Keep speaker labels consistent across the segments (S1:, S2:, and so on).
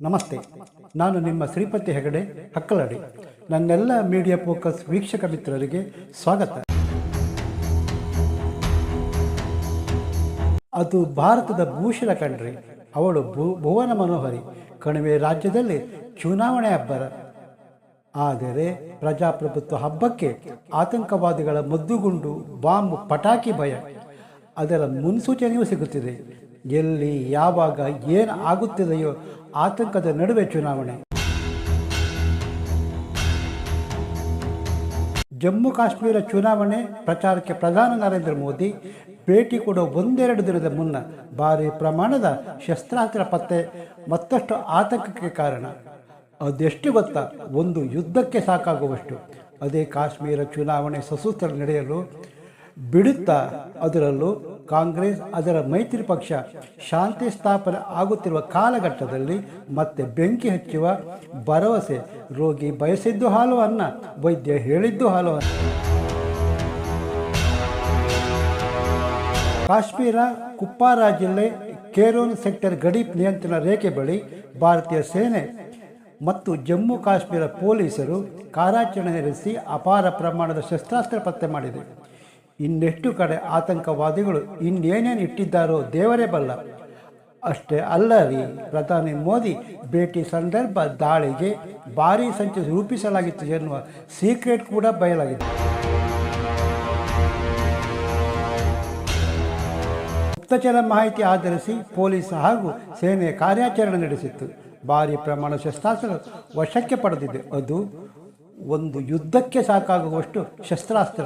S1: ನಮಸ್ತೆ. ನಾನು ನಿಮ್ಮ ಶ್ರೀಪತಿ ಹೆಗಡೆ, ಹಕ್ಕಲಡಿ. ನನ್ನೆಲ್ಲ ಮೀಡಿಯಾ ಫೋಕಸ್ ವೀಕ್ಷಕ ಮಿತ್ರರಿಗೆ ಸ್ವಾಗತ. ಅದು ಭಾರತದ ಭೂಷಣ ಕಂಡ್ರಿ, ಅವಳು ಭೂ, ಭುವನ ಮನೋಹರಿ. ಕಣಿವೆ ರಾಜ್ಯದಲ್ಲಿ ಚುನಾವಣೆ ಹಬ್ಬರ, ಆದರೆ ಪ್ರಜಾಪ್ರಭುತ್ವ ಹಬ್ಬಕ್ಕೆ ಆತಂಕವಾದಿಗಳ ಮದ್ದುಗುಂಡು ಬಾಂಬ್ ಪಟಾಕಿ ಭಯ. ಅದರ ಮುನ್ಸೂಚನೆಯೂ ಸಿಗುತ್ತಿದೆ. ಎಲ್ಲಿ, ಯಾವಾಗ, ಏನು ಆಗುತ್ತಿದೆಯೋ ಆತಂಕದ ನಡುವೆ ಚುನಾವಣೆ. ಜಮ್ಮು ಕಾಶ್ಮೀರ ಚುನಾವಣೆ, ಪ್ರಚಾರಕ್ಕೆ ಪ್ರಧಾನಿ ನರೇಂದ್ರ ಮೋದಿ, ಭೇಟಿ ಕೊಡೋ ಒಂದೆರಡು ದಿನದ ಮುನ್ನ ಭಾರಿ ಪ್ರಮಾಣದ ಶಸ್ತ್ರಾಸ್ತ್ರ ಪತ್ತೆ, ಮತ್ತಷ್ಟು ಆತಂಕಕ್ಕೆ ಕಾರಣ. ಅದೆಷ್ಟು ಗೊತ್ತಾ, ಒಂದು ಯುದ್ಧಕ್ಕೆ ಸಾಕಾಗುವಷ್ಟು. ಅದೇ ಕಾಶ್ಮೀರ ಚುನಾವಣೆ ಸಸೂತ್ರ ನಡೆಯಲು ಬಿಡುತ್ತಾ, ಅದರಲ್ಲೂ ಕಾಂಗ್ರೆಸ್ ಅದರ ಮೈತ್ರಿ ಪಕ್ಷ ಶಾಂತಿ ಸ್ಥಾಪನೆ ಆಗುತ್ತಿರುವ ಕಾಲಘಟ್ಟದಲ್ಲಿ ಮತ್ತೆ ಬೆಂಕಿ ಹಚ್ಚುವ, ಭರವಸೆ, ರೋಗಿ ಬಯಸಿದ್ದು ಹಾಲು ಅನ್ನ ವೈದ್ಯ ಹೇಳಿದ್ದು ಹಾಲು ಅನ್ನ ಕಾಶ್ಮೀರ ಕುಪ್ಪಾರ ಜಿಲ್ಲೆ ಕೇರೋನ್ ಸೆಕ್ಟರ್ ಗಡಿ ನಿಯಂತ್ರಣ ರೇಖೆ ಬಳಿ ಭಾರತೀಯ ಸೇನೆ ಮತ್ತು ಜಮ್ಮು ಕಾಶ್ಮೀರ ಪೊಲೀಸರು ಕಾರ್ಯಾಚರಣೆ ನಡೆಸಿ ಅಪಾರ ಪ್ರಮಾಣದ ಶಸ್ತ್ರಾಸ್ತ್ರ ಪತ್ತೆ ಮಾಡಿದೆ. ಇನ್ನೆಷ್ಟು ಕಡೆ ಆತಂಕವಾದಿಗಳು ಇನ್ನೇನೇನು ಇಟ್ಟಿದ್ದಾರೋ ದೇವರೇ ಬಲ್ಲ. ಅಷ್ಟೇ ಅಲ್ಲರಿ ಪ್ರಧಾನಿ ಮೋದಿ ಭೇಟಿ ಸಂದರ್ಭ ದಾಳಿಗೆ ಭಾರೀ ಸಂಚು ರೂಪಿಸಲಾಗಿತ್ತು ಎನ್ನುವ ಸೀಕ್ರೆಟ್ ಕೂಡ ಬಯಲಾಗಿದೆ. ಗುಪ್ತಚರ ಮಾಹಿತಿ ಆಧರಿಸಿ ಪೊಲೀಸ್ ಹಾಗೂ ಸೇನೆ ಕಾರ್ಯಾಚರಣೆ ನಡೆಸಿತ್ತು. ಭಾರಿ ಪ್ರಮಾಣ ಶಸ್ತ್ರಾಸ್ತ್ರ ವಶಕ್ಕೆ ಪಡೆದಿದೆ. ಅದು ಒಂದು ಯುದ್ಧಕ್ಕೆ ಸಾಕಾಗುವಷ್ಟು ಶಸ್ತ್ರಾಸ್ತ್ರ.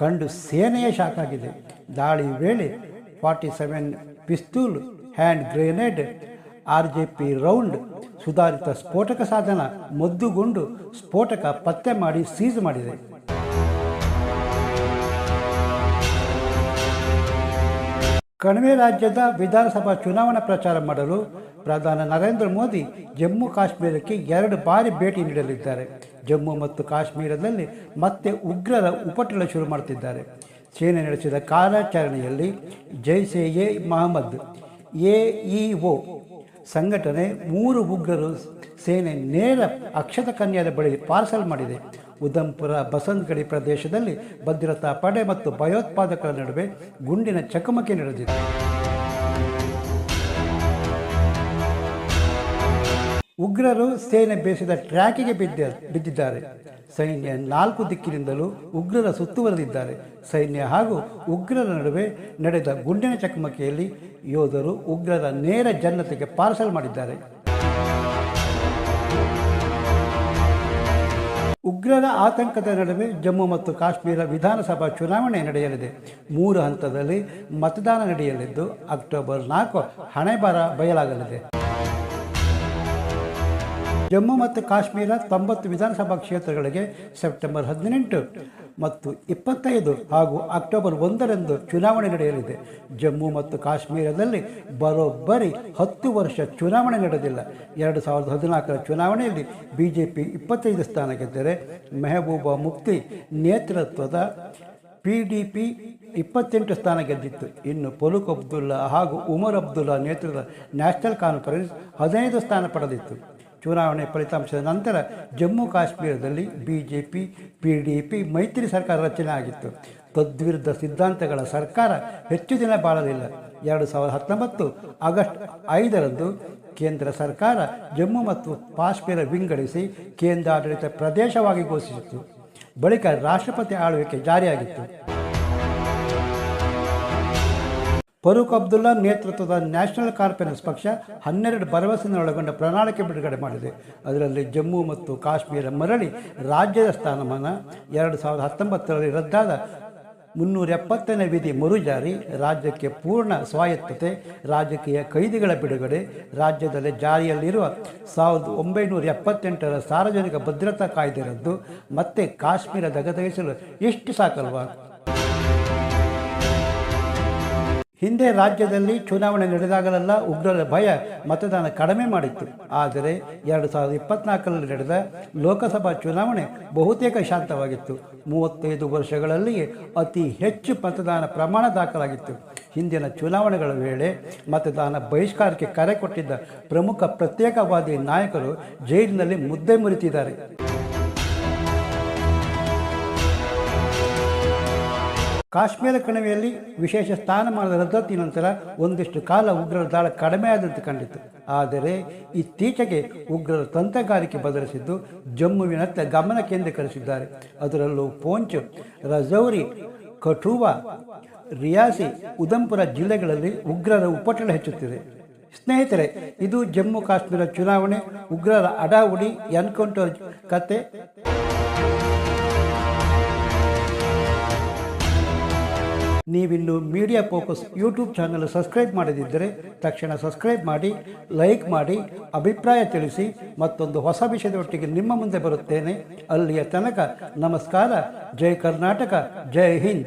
S1: ಕಂಡು ಸೇನೆಯೇ ಶಾಕಾಗಿದೆ ದಾಳಿ ವೇಳೆ forty seven pistol hand grenade, R J P round, ಸುಧಾರಿತ ಸ್ಫೋಟಕ ಸಾಧನ ಮದ್ದುಗೊಂಡು ಸ್ಫೋಟಕ ಪತ್ತೆ ಮಾಡಿ ಸೀಜ್ ಮಾಡಿದೆ. ಕಣಿವೆ ರಾಜ್ಯದ ವಿಧಾನಸಭಾ ಚುನಾವಣಾ ಪ್ರಚಾರ ಮಾಡಲು ಪ್ರಧಾನಿ ನರೇಂದ್ರ ಮೋದಿ ಜಮ್ಮು ಕಾಶ್ಮೀರಕ್ಕೆ ಎರಡು ಬಾರಿ ಭೇಟಿ ನೀಡಲಿದ್ದಾರೆ. ಜಮ್ಮು ಮತ್ತು ಕಾಶ್ಮೀರದಲ್ಲಿ ಮತ್ತೆ ಉಗ್ರರ ಉಪಟಳ ಶುರು ಮಾಡುತ್ತಿದ್ದಾರೆ ಸೇನೆ ನಡೆಸಿದ ಕಾರ್ಯಾಚರಣೆಯಲ್ಲಿ ಜೈಸೆ ಎ ಮಹಮ್ಮದ್, ಎಇಒ ಸಂಘಟನೆ ಮೂರು ಉಗ್ರರು ಸೇನೆ ನೇರ ಅಕ್ಷತ ಕನ್ಯಾದ ಬಳಿ ಪಾರ್ಸಲ್ ಮಾಡಿದೆ. ಉಧಂಪುರ ಬಸಂತ್ಗಡಿ ಪ್ರದೇಶದಲ್ಲಿ ಭದ್ರತಾ ಪಡೆ ಮತ್ತು ಭಯೋತ್ಪಾದಕರ ನಡುವೆ ಗುಂಡಿನ ಚಕಮಕಿ ನಡೆದಿದೆ. ಉಗ್ರರು ಸೇನೆ ಬೇಸಿದ ಟ್ರ್ಯಾಕಿಗೆ ಬಿದ್ದ ಬಿದ್ದಿದ್ದಾರೆ. ಸೈನ್ಯ ನಾಲ್ಕು ದಿಕ್ಕಿನಿಂದಲೂ ಉಗ್ರರ ಸುತ್ತುವರೆದಿದ್ದಾರೆ. ಸೈನ್ಯ ಹಾಗೂ ಉಗ್ರರ ನಡುವೆ ನಡೆದ ಗುಂಡಿನ ಚಕಮಕಿಯಲ್ಲಿ ಯೋಧರು ಉಗ್ರರ ನೇರ ಜನ್ನತೆಗೆ ಪಾರ್ಸಲ್ ಮಾಡಿದ್ದಾರೆ. ಉಗ್ರರ ಆತಂಕದ ನಡುವೆ ಜಮ್ಮು ಮತ್ತು ಕಾಶ್ಮೀರ ವಿಧಾನಸಭಾ ಚುನಾವಣೆ ನಡೆಯಲಿದೆ. ಮೂರು ಹಂತದಲ್ಲಿ ಮತದಾನ ನಡೆಯಲಿದ್ದು, ಅಕ್ಟೋಬರ್ ನಾಲ್ಕು ಹಣೆಬಾರ ಬಯಲಾಗಲಿದೆ. ಜಮ್ಮು ಮತ್ತು ಕಾಶ್ಮೀರ ತೊಂಬತ್ತು ವಿಧಾನಸಭಾ ಕ್ಷೇತ್ರಗಳಿಗೆ ಸೆಪ್ಟೆಂಬರ್ ಹದಿನೆಂಟು ಮತ್ತು ಇಪ್ಪತ್ತೈದು ಹಾಗೂ ಅಕ್ಟೋಬರ್ ಒಂದರಂದು ಚುನಾವಣೆ ನಡೆಯಲಿದೆ. ಜಮ್ಮು ಮತ್ತು ಕಾಶ್ಮೀರದಲ್ಲಿ ಬರೋಬ್ಬರಿ ಹತ್ತು ವರ್ಷ ಚುನಾವಣೆ ನಡೆದಿಲ್ಲ. ಎರಡು ಸಾವಿರದ ಹದಿನಾಲ್ಕರ ಚುನಾವಣೆಯಲ್ಲಿ ಬಿ ಜೆ ಪಿ ಇಪ್ಪತ್ತೈದು ಸ್ಥಾನ ಗೆದ್ದರೆ ಮೆಹಬೂಬಾ ಮುಫ್ತಿ ನೇತೃತ್ವದ ಪಿ ಡಿ ಪಿ ಇಪ್ಪತ್ತೆಂಟು ಸ್ಥಾನ ಗೆದ್ದಿತ್ತು. ಇನ್ನು ಪೊಲುಕ್ ಅಬ್ದುಲ್ಲಾ ಹಾಗೂ ಉಮರ್ ಅಬ್ದುಲ್ಲಾ ನೇತೃತ್ವದ ನ್ಯಾಷನಲ್ ಕಾನ್ಫರೆನ್ಸ್ ಹದಿನೈದು ಸ್ಥಾನ ಪಡೆದಿತ್ತು. ಚುನಾವಣೆ ಫಲಿತಾಂಶದ ನಂತರ ಜಮ್ಮು ಕಾಶ್ಮೀರದಲ್ಲಿ B J P P D P ಮೈತ್ರಿ ಸರ್ಕಾರ ರಚನೆ ಆಗಿತ್ತು. ತದ್ವಿರುದ್ಧ ಸಿದ್ಧಾಂತಗಳ ಸರ್ಕಾರ ಹೆಚ್ಚು ದಿನ ಬಾಳಲಿಲ್ಲ. ಎರಡು ಸಾವಿರದ ಹತ್ತೊಂಬತ್ತು ಆಗಸ್ಟ್ ಐದರಂದು ಕೇಂದ್ರ ಸರ್ಕಾರ ಜಮ್ಮು ಮತ್ತು ಕಾಶ್ಮೀರ ವಿಂಗಡಿಸಿ ಕೇಂದ್ರಾಡಳಿತ ಪ್ರದೇಶವಾಗಿ ಘೋಷಿಸಿತು ಬಳಿಕ ರಾಷ್ಟ್ರಪತಿ ಆಳ್ವಿಕೆ ಜಾರಿಯಾಗಿತ್ತು. ಫರೂಕ್ ಅಬ್ದುಲ್ಲಾ ನೇತೃತ್ವದ ನ್ಯಾಷನಲ್ ಕಾನ್ಫರೆನ್ಸ್ ಪಕ್ಷ ಹನ್ನೆರಡು ಭರವಸೆಯನ್ನೊಳಗೊಂಡ ಪ್ರಣಾಳಿಕೆ ಬಿಡುಗಡೆ ಮಾಡಿದೆ. ಅದರಲ್ಲಿ ಜಮ್ಮು ಮತ್ತು ಕಾಶ್ಮೀರ ಮರಳಿ ರಾಜ್ಯದ ಸ್ಥಾನಮಾನ. ಎರಡು ಸಾವಿರದ ಹತ್ತೊಂಬತ್ತರಲ್ಲಿ ರದ್ದಾದ ಮುನ್ನೂರ ಎಪ್ಪತ್ತನೇ ವಿಧಿ ಮರುಜಾರಿ ರಾಜ್ಯಕ್ಕೆ ಪೂರ್ಣ ಸ್ವಾಯತ್ತತೆ, ರಾಜಕೀಯ ಕೈದಿಗಳ ಬಿಡುಗಡೆ. ರಾಜ್ಯದಲ್ಲಿ ಜಾರಿಯಲ್ಲಿರುವ ಸಾವಿರದ ಒಂಬೈನೂರ ಎಪ್ಪತ್ತೆಂಟರ ಸಾರ್ವಜನಿಕ ಭದ್ರತಾ ಕಾಯ್ದೆ ರದ್ದು. ಮತ್ತೆ ಕಾಶ್ಮೀರ ದಗದಗಿಸಲು ಎಷ್ಟು ಸಾಕಲ್ವಾ? ಹಿಂದೆ ರಾಜ್ಯದಲ್ಲಿ ಚುನಾವಣೆ ನಡೆದಾಗಲೆಲ್ಲ ಉಗ್ರರ ಭಯ ಮತದಾನ ಕಡಿಮೆ ಮಾಡಿತ್ತು. ಆದರೆ ಎರಡು ಸಾವಿರದ ಇಪ್ಪತ್ನಾಲ್ಕರಲ್ಲಿ ನಡೆದ ಲೋಕಸಭಾ ಚುನಾವಣೆ ಬಹುತೇಕ ಶಾಂತವಾಗಿತ್ತು. ಮೂವತ್ತೈದು ವರ್ಷಗಳಲ್ಲಿಯೇ ಅತಿ ಹೆಚ್ಚು ಮತದಾನ ಪ್ರಮಾಣ ದಾಖಲಾಗಿತ್ತು. ಹಿಂದಿನ ಚುನಾವಣೆಗಳ ವೇಳೆ ಮತದಾನ ಬಹಿಷ್ಕಾರಕ್ಕೆ ಕರೆ ಕೊಟ್ಟಿದ್ದ ಪ್ರಮುಖ ಪ್ರತ್ಯೇಕವಾದಿ ನಾಯಕರು ಜೈಲಿನಲ್ಲಿ ಮುದ್ದೆ ಮುರಿತಿದ್ದಾರೆ. ಕಾಶ್ಮೀರ ಕಣಿವೆಯಲ್ಲಿ ವಿಶೇಷ ಸ್ಥಾನಮಾನದ ರದ್ದತಿ ನಂತರ ಒಂದಿಷ್ಟು ಕಾಲ ಉಗ್ರರ ದಾಳ ಕಡಿಮೆ ಆದಂತೆ ಕಂಡಿತು ಆದರೆ ಇತ್ತೀಚೆಗೆ ಉಗ್ರರ ತಂತ್ರಗಾರಿಕೆ ಬದಲಿಸಿದ್ದು ಜಮ್ಮುವಿನತ್ತ ಗಮನ ಕೇಂದ್ರೀಕರಿಸಿದ್ದಾರೆ. ಅದರಲ್ಲೂ ಪೋಂಚ್, ರಜೌರಿ, ಕಠುವಾ, ರಿಯಾಸಿ ಉದಂಪುರ ಜಿಲ್ಲೆಗಳಲ್ಲಿ ಉಗ್ರರ ಉಪಟಳ ಹೆಚ್ಚುತ್ತಿದೆ. ಸ್ನೇಹಿತರೆ, ಇದು ಜಮ್ಮು ಕಾಶ್ಮೀರ ಚುನಾವಣೆ, ಉಗ್ರರ ಅಡಾವುಡಿ, ಎನ್ಕೌಂಟರ್ ಕತೆ. ನೀವಿನ್ನು media focus YouTube channel subscribe ಮಾಡದಿದ್ದರೆ ತಕ್ಷಣ ಸಬ್ಸ್ಕ್ರೈಬ್ ಮಾಡಿ ಲೈಕ್ ಮಾಡಿ, ಅಭಿಪ್ರಾಯ ತಿಳಿಸಿ, ಮತ್ತೊಂದು ಹೊಸ ವಿಷಯದೊಟ್ಟಿಗೆ ನಿಮ್ಮ ಮುಂದೆ ಬರುತ್ತೇನೆ. ಅಲ್ಲಿಯ ತನಕ ನಮಸ್ಕಾರ. ಜೈ ಕರ್ನಾಟಕ. ಜೈ ಹಿಂದ್.